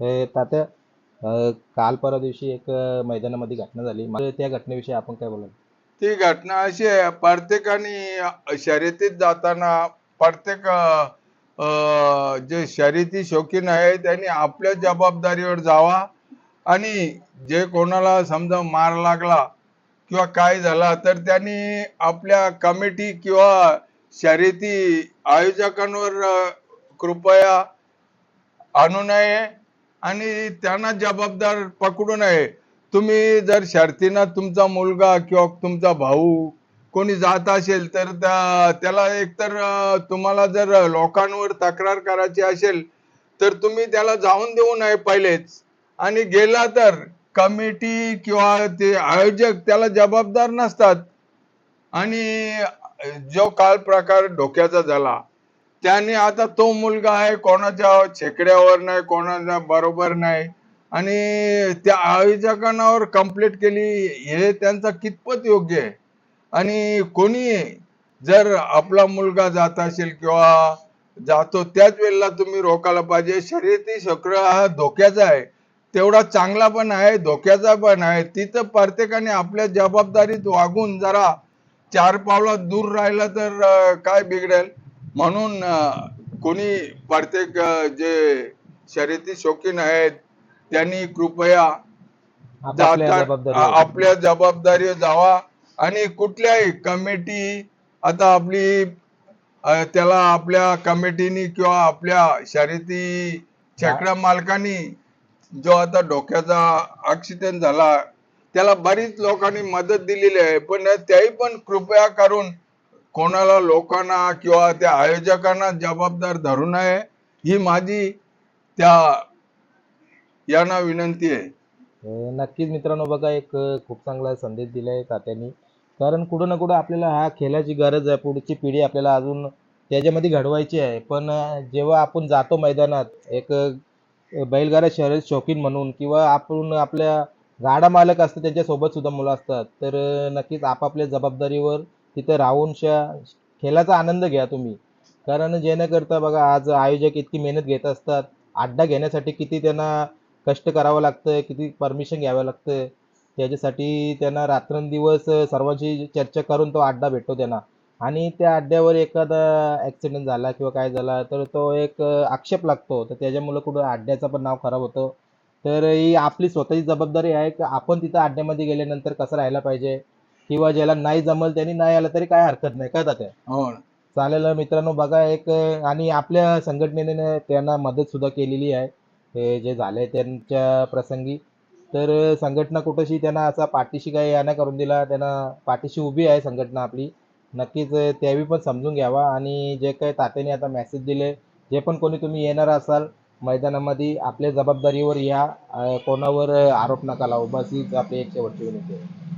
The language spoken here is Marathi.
हे तात्या काल परवा दिवशी एक मैदानामध्ये घटना झाली. मला त्या घटनेविषयी आपण काय बोलाल? ती घटना अशी आहे प्रत्येकाने शर्यतीत जाताना प्रत्येक अं, जे शर्यती शौकीन आहे त्यांनी आपल्या जबाबदारीवर जावा आणि जे कोणाला समजा मार लागला किंवा काय झाला तर त्यांनी आपल्या कमिटी किंवा शर्यती आयोजकांवर अं, कृपया आणू नये. आणि त्यांना जबाबदार पकडू नये तुम्ही जर शर्तीनं तुमचा मुलगा किंवा तुमचा भाऊ कोणी जात असेल तर त्या त्याला एकतर तुम्हाला जर लोकांवर तक्रार करायची असेल तर तुम्ही त्याला जाऊन देऊ नये पहिलेच. आणि गेला तर कमिटी किंवा ते आयोजक त्याला जबाबदार नसतात. आणि जो काल प्रकार डोक्याचा झाला त्याने आता तो मुलगा आहे कोणाच्या छेकड्यावर नाही कोणाच्या बरोबर नाही. आणि त्या आयोजकांवर कंप्लीट केली हे त्यांचा कितपत योग्य आहे? आणि कोणी जर आपला मुलगा जात असेल किंवा जातो त्याच वेळेला तुम्ही रोखायला पाहिजे. शर्यती शक्र हा धोक्याचा आहे. तेवढा चांगला पण आहे धोक्याचा पण आहे. तिथं प्रत्येकाने आपल्या जबाबदारीत वागून जरा चार पावला दूर राहिला तर काय बिघडेल? म्हणून कोणी प्रत्येक जे शर्यती शौकीन आहेत त्यांनी कृपया आपल्या जबाबदारीवर. जावा आणि कुठल्याही कमिटी आता आपली त्याला आपल्या कमिटीनी किंवा आपल्या शर्यती छकडा मालकांनी जो आता डोक्याचा ऍक्सिडेंट झाला त्याला बरीच लोकांनी मदत दिलेली आहे. पण त्याही पण कृपया करून कोणाला लोकांना किंवा त्या आयोजकांना जबाबदार धरू नये ही माझी त्या यांना विनंती आहे. नक्कीच मित्रांनो बघा एक खूप चांगला संदेश दिलाय तात्यांनी. कारण कुठं ना कुठं आपल्याला हा खेळाची गरज आहे पुढची पिढी आपल्याला अजून त्याच्यामध्ये घडवायची आहे. पण जेव्हा आपण जातो मैदानात एक बैलगाडा शर्यत शौकीन म्हणून किंवा आपण आपल्या गाडा मालक असतात त्यांच्यासोबत सुद्धा मुलं असतात तर नक्कीच आपापल्या जबाबदारीवर तिथं राहूनशा खेळाचा आनंद घ्या तुम्ही. कारण जेणेकरता बघा आज आयोजक इतकी मेहनत घेत असतात. अड्डा घेण्यासाठी किती त्यांना कष्ट करावं लागतं किती परमिशन घ्यावं लागतं त्याच्यासाठी त्यांना रात्रंदिवस सर्वांची चर्चा करून तो अड्डा भेटतो त्यांना. आणि त्या अड्ड्यावर एखादा ॲक्सिडेंट झाला किंवा काय झाला तर तो एक आक्षेप लागतो. तर त्याच्यामुळं कुठं अड्ड्याचं पण नाव खराब होतं. तर ही आपली स्वतःची जबाबदारी आहे की आपण तिथं अड्ड्यामध्ये गेल्यानंतर कसं राहायला पाहिजे? किंवा ज्याला नाही जमल त्यांनी नाही आलं तरी काय हरकत नाही. काय तात्या हो. चालेल मित्रांनो बघा एक आणि आपल्या संघटनेने त्यांना मदत सुद्धा केलेली आहे. हे जे झाले त्यांच्या प्रसंगी. तर संघटना कुठंशी त्यांना असा पाठीशी काही या नाही करून दिला? त्यांना पाठीशी उभी आहे संघटना आपली. नक्कीच त्यावेळी पण समजून घ्यावा. आणि जे काही तात्याने आता मेसेज दिले जे पण कोणी तुम्ही येणार असाल मैदानामध्ये आपल्या जबाबदारीवर या. अं, कोणावर आरोप नका लावू. बस हीच आपली एक शेवटची विनंती आहे.